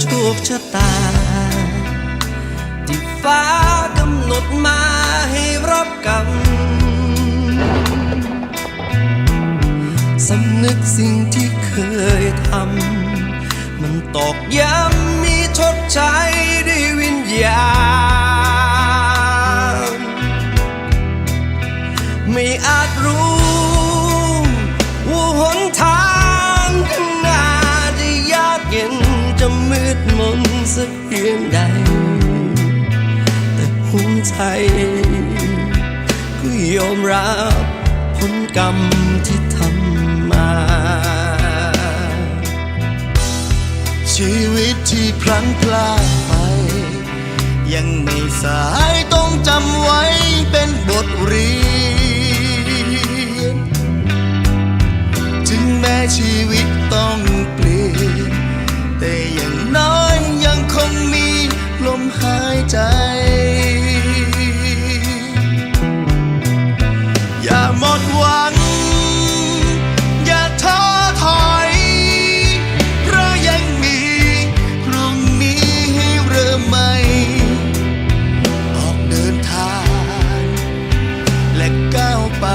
โชคชะตา ที่ฟ้ากำหนดมาให้รับกรรมสำนึกสิ่งที่เคยทำ มันตอกย้ำมีชดใช้ด้วยวิญญาณ มนสักเพียงใด แต่หัวใจก็ยอมรับผลกรรมที่ทำมา ชีวิตที่พลันพลาดไป ยังไม่สายต้องจำไว้เป็นบทเรียน ถึงแม้ชีวิตต้องเปลี่ยนแต่ ใจ อย่าหมดหวัง อย่าท้อถอย เพราะยังมีพรุ่งนี้ให้เริ่มใหม่ ออกเดินทาง และก้าวไป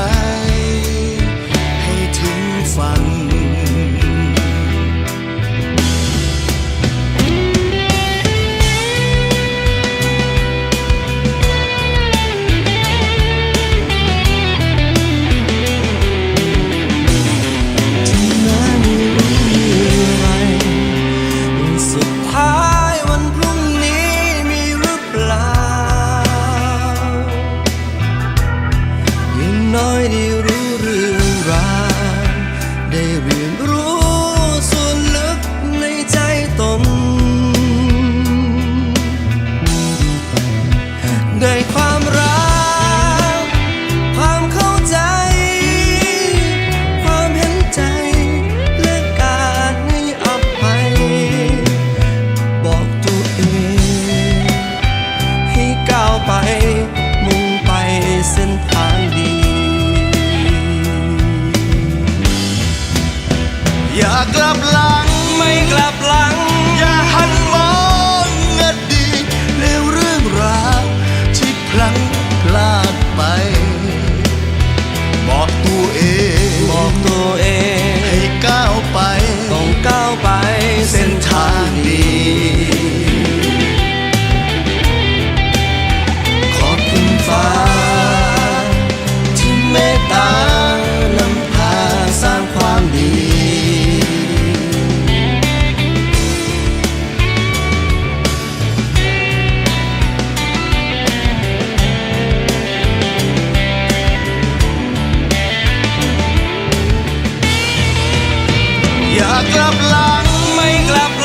ไกลับหลังไม่กลับ